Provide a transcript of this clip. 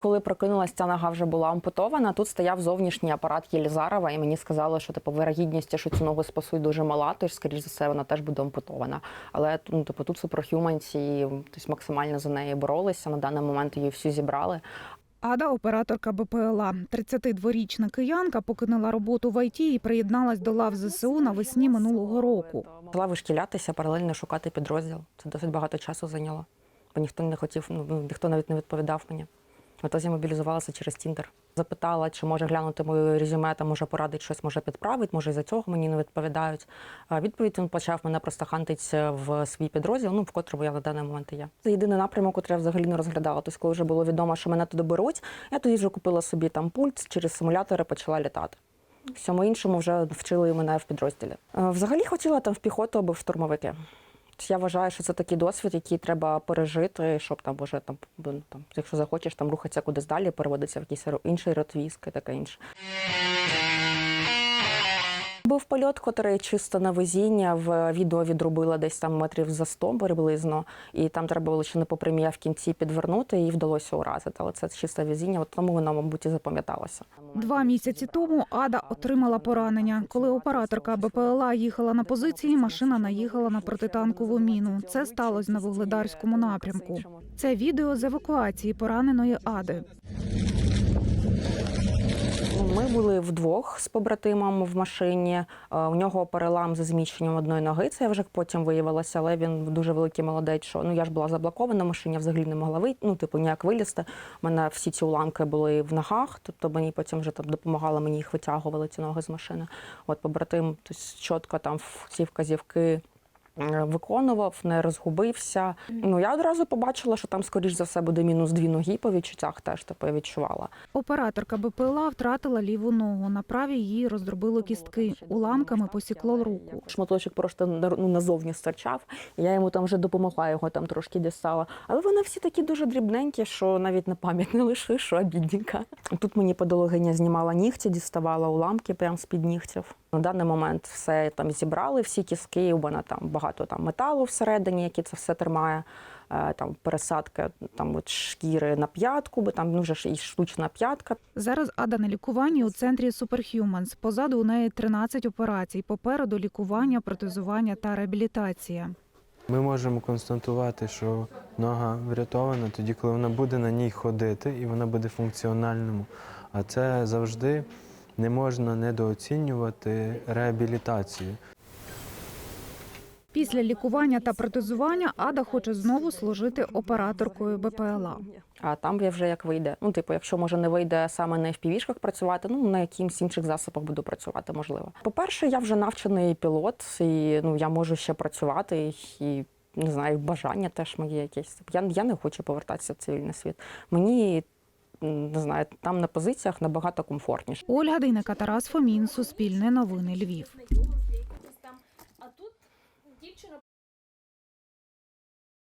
Коли прокинулась, ця нога вже була ампутована. Тут стояв зовнішній апарат Єлізарова, і мені сказали, що типу вирогідність, що цю ногу спасуть дуже мала, тож, скоріш за все, вона теж буде ампутована. Але ну, типу, тут суперхюманці тобто, максимально за неї боролися. На даний момент її всю зібрали. Ада, операторка БПЛА. 32-річна киянка покинула роботу в ІТ і приєдналась до лав ЗСУ навесні минулого року. Почала вишкілятися, паралельно шукати підрозділ. Це досить багато часу зайняло, бо ніхто не хотів, ну ніхто навіть не відповідав мені. Отож мобілізувалася через Тіндер. Запитала, чи може глянути моє резюме, там може порадить щось, може підправить, може із-за цього мені не відповідають. Відповідь він почав мене просто хантити в свій підрозділ, ну в котрому я на даний момент і є. Це єдиний напрямок, який я взагалі не розглядала. Тобто, коли вже було відомо, що мене туди беруть, я тоді вже купила собі там пульт, через симулятори почала літати. Всьому іншому вже вчили мене в підрозділі. Е, Взагалі хотіла там в піхоту або в штурмовики. Я вважаю, що це такий досвід, який треба пережити, щоб там вже там, ну, там якщо захочеш там рухатися кудись далі, переводитися в якийсь інший ротвіск і таке інше. Польот, котрий чисто на везіння в відео відрубила десь там метрів за 100 приблизно, і там треба було ще не по в кінці підвернути, і вдалося уразити. Але це чисте везіння, от тому воно, мабуть, і запам'яталося. Два місяці тому Ада отримала поранення. Коли операторка БПЛА їхала на позиції, машина наїхала на протитанкову міну. Це сталося на вугледарському напрямку. Це відео з евакуації пораненої Ади. Ми були вдвох з побратимом в машині. Е, У нього перелам за зміщенням одної ноги. Це я вже потім виявилося, але він дуже великий молодець. Що ну я ж була заблокована я взагалі не могла вийти. Ну, типу, ніяк вилізти. У мене всі ці уламки були в ногах, тобто мені потім вже там допомагали, мені їх витягували ці ноги з машини. От побратим тобто, чітко там в- ці вказівки. Е, Виконував, не розгубився. Ну я одразу побачила, що там, скоріш за все, буде мінус дві ноги по відчуттях. Теж я відчувала. Операторка БПЛА втратила ліву ногу. На правій її роздробило кістки. Уламками посікло руку. Шматочок просто ну, назовні стирчав. Я йому там вже допомогла, його там трошки дістала. Але вони всі такі дуже дрібненькі, що навіть на пам'ять не лишиш, що обідненька. Тут мені подологиня знімала нігті, діставала уламки прямо з-під нігтів. На даний момент все там зібрали, всі кіски, у мене там багато там металу всередині, який це все тримає. Е, Там пересадка там от шкіри на п'ятку, бо там ну, вже ж і штучна п'ятка. Зараз Ада на лікуванні у центрі Superhumans. Позаду у неї 13 операцій. Попереду лікування, протезування та реабілітація. Ми можемо констатувати, що нога врятована тоді, коли вона буде на ній ходити і вона буде функціональною. А це завжди не можна недооцінювати реабілітацію. Після лікування та протезування Ада хоче знову служити операторкою БПЛА. А там я вже як вийде. Ну, типу, якщо може не вийде саме на FPV-шках працювати, ну на якимсь інших засобах буду працювати, можливо. По-перше, я вже навчений пілот, і ну я можу ще працювати і. Не знаю, бажання теж моє якесь. Я, я не хочу повертатися в цивільний світ. Мені не знаю, там на позиціях набагато комфортніше. Ольга Дейнека, Тарас Фомін, Суспільне новини Львів.